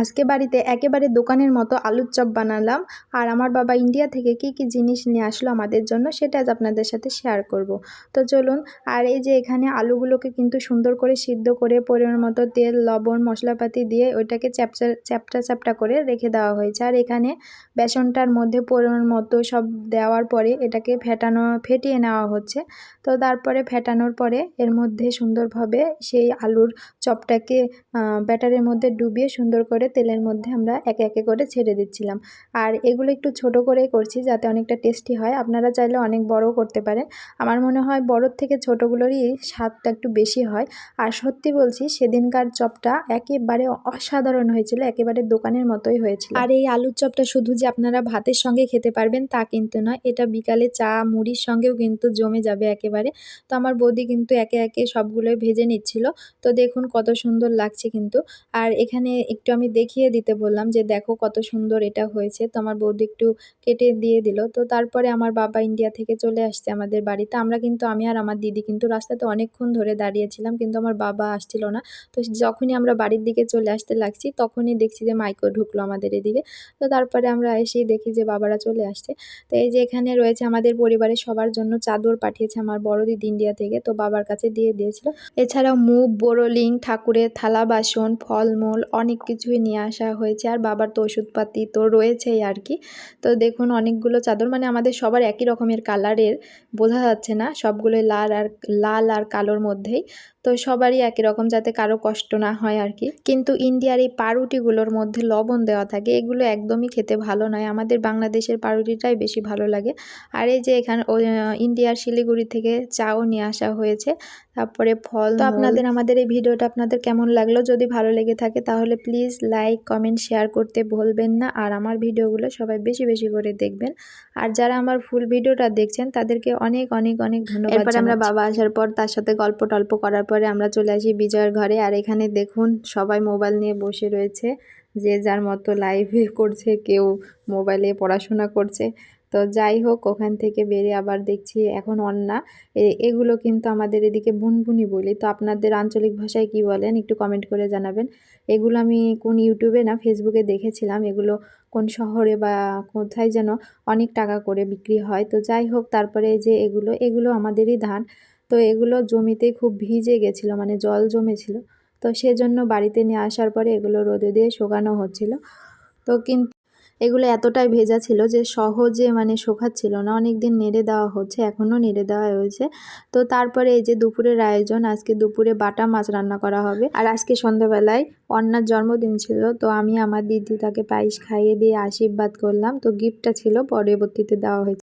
আজকে বাড়িতে একেবারে দোকানের মতো আলুর চপ বানালাম। আর আমার বাবা ইন্ডিয়া থেকে কি কি জিনিস নিয়ে আসলো আমাদের জন্য সেটা আজ আপনাদের সাথে শেয়ার করব। তো চলুন, আর এই যে এখানে আলুগুলোকে কিন্তু সুন্দর করে সিদ্ধ করে পরিমাণ মতো তেল, লবণ, মশলাপাতি দিয়ে ওইটাকে চ্যাপচা, চ্যাপটা চ্যাপটা করে রেখে দেওয়া হয়েছে। আর এখানে বেসনটার মধ্যে পরিমাণ মতো সব দেওয়ার পরে এটাকে ফেটানো, ফেটিয়ে নেওয়া হচ্ছে। তো তারপরে ফেটানোর পরে এর মধ্যে সুন্দরভাবে সেই আলুর চপটাকে ব্যাটারের মধ্যে ডুবিয়ে সুন্দর করে তেলের মধ্যে আমরা একে একে করে ছেড়ে দিচ্ছিলাম। আর এগুলো একটু ছোট করে করছি যাতে অনেকটা টেস্টি হয়। আপনারা চাইলে অনেক বড় করতে পারেন। আমার মনে হয় বড়োর থেকে ছোটোগুলোরই স্বাদটা একটু বেশি হয়। আর সত্যি বলছি, সেদিনকার চপটা একেবারে অসাধারণ হয়েছিল। একেবারে দোকানের মতোই হয়েছিল। আর এই আলুর চপটা শুধু যে আপনারা ভাতের সঙ্গে খেতে পারবেন তা কিন্তু নয়, এটা বিকালে চা, মুড়ির সঙ্গেও কিন্তু জমে যাবে একেবারে। তো আমার বৌদি কিন্তু একে একে সবগুলোই ভেজে নিচ্ছিল। তো দেখুন কত সুন্দর লাগছে কিন্তু। আর এখানে একটু আমি দেখিয়ে দিতে বললাম যে, দেখো কত সুন্দর এটা হয়েছে। তো আমার বৌদি একটু কেটে দিয়ে দিল। তো তারপরে আমার বাবা ইন্ডিয়া থেকে চলে আসছে আমাদের বাড়িতে। আমরা কিন্তু, আমি আর আমার দিদি কিন্তু রাস্তাতে অনেকক্ষণ ধরে দাঁড়িয়েছিলাম, কিন্তু আমার বাবা আসছিল না। তো যখনই আমরা বাড়ির দিকে চলে আসতে লাগছি, তখনই দেখছি যে, মাইকো ঢুকলো আমাদের এদিকে। তো তারপরে আমরা এসেই দেখি যে, বাবারা চলে আসছে। তো এই যে, এখানে রয়েছে আমাদের পরিবারের সবার জন্য চাদর পাঠিয়েছে আমার বড় দিদি ইন্ডিয়া থেকে। তো বাবার কাছে দিয়ে দিয়েছিল। এছাড়াও মুখ বোরোলিং, ঠাকুরের থালা, বাসন, ফলমূল, অনেক কিছুই নিয়ে আসা হয়েছে। আর বাবার তো ওষুধপাতি তো রয়েছেই আর কি। তো দেখুন, অনেকগুলো চাদর মানে আমাদের সবার একই রকমের কালারের বোঝা যাচ্ছে না। সবগুলোই লাল আর লাল আর কালোর মধ্যেই। তো সবারই একই রকম যাতে কারও কষ্ট না হয় আর কি। কিন্তু ইন্ডিয়ার এই পাউরুটিগুলোর মধ্যে লবণ দেওয়া থাকে এগুলো একদমই খেতে ভালো নয়। আমাদের বাংলাদেশের পাউরুটিটাই বেশি ভালো লাগে। আর এই যে এখানে ইন্ডিয়ার শিলিগুড়ি থেকে চাও নিয়ে আসা হয়েছে। তারপরে ফল তো আপনাদের আমাদের এই ভিডিওটা আপনাদের কেমন লাগল? যদি ভালো লেগে থাকে তাহলে প্লিজ লাইক কমেন্ট শেয়ার করতে ভুলবেন না। আর আমার ভিডিওগুলো সবাই বেশি বেশি করে দেখবেন। আর যারা আমার ফুল ভিডিওটা দেখছেন তাদেরকে অনেক অনেক অনেক ধন্যবাদ আমরা বাবা আসার পর তার সাথে গল্প টল্প করার পরে আমরা চলে আসি বিজয়ের ঘরে। আর এখানে দেখুন, সবাই মোবাইল নিয়ে বসে রয়েছে। যে যার মতো লাইভে করছে, কেউ মোবাইলে পড়াশোনা করছে। তো যাই হোক, ওখান থেকে বেরিয়ে আবার দেখছি এখন অন্না। এগুলো কিন্তু আমাদের এদিকে বুনবুনি বলি। তো আপনাদের আঞ্চলিক ভাষায় কি বলেন, একটু কমেন্ট করে জানাবেন। এগুলো আমি কোন ইউটিউবে না ফেসবুকে দেখেছিলাম। এগুলো কোন শহরে বা কোথায় যেন অনেক টাকা করে বিক্রি হয়। তো যাই হোক, তারপরে যে এগুলো এগুলো আমাদেরই ধান। তো এগুলো জমিতে খুব ভিজে গেছিল মানে জল জমেছিল। তো সেজন্য বাড়িতে নিয়ে আসার পরে এগুলো রোদে দিয়ে শোকানো হচ্ছিল। তো কিন্তু এগুলো এতটাই ভেজা ছিল যে সহজে মানে শোকাচ্ছিল না। অনেক দিন নেড়ে দেওয়া হচ্ছে, এখনও নেড়ে দেওয়া হয়েছে। তো তারপরে এই যে দুপুরের আয়োজন, আজকে দুপুরে বাটা মাছ রান্না করা হবে। আর আজকে সন্ধ্যাবেলায় অন্যার জন্মদিন ছিল, তো আমি আমার দিদি তাকে পায়েস খাইয়ে দিয়ে আশীর্বাদ করলাম। তো গিফটটা ছিল, পরবর্তীতে দেওয়া হয়েছে।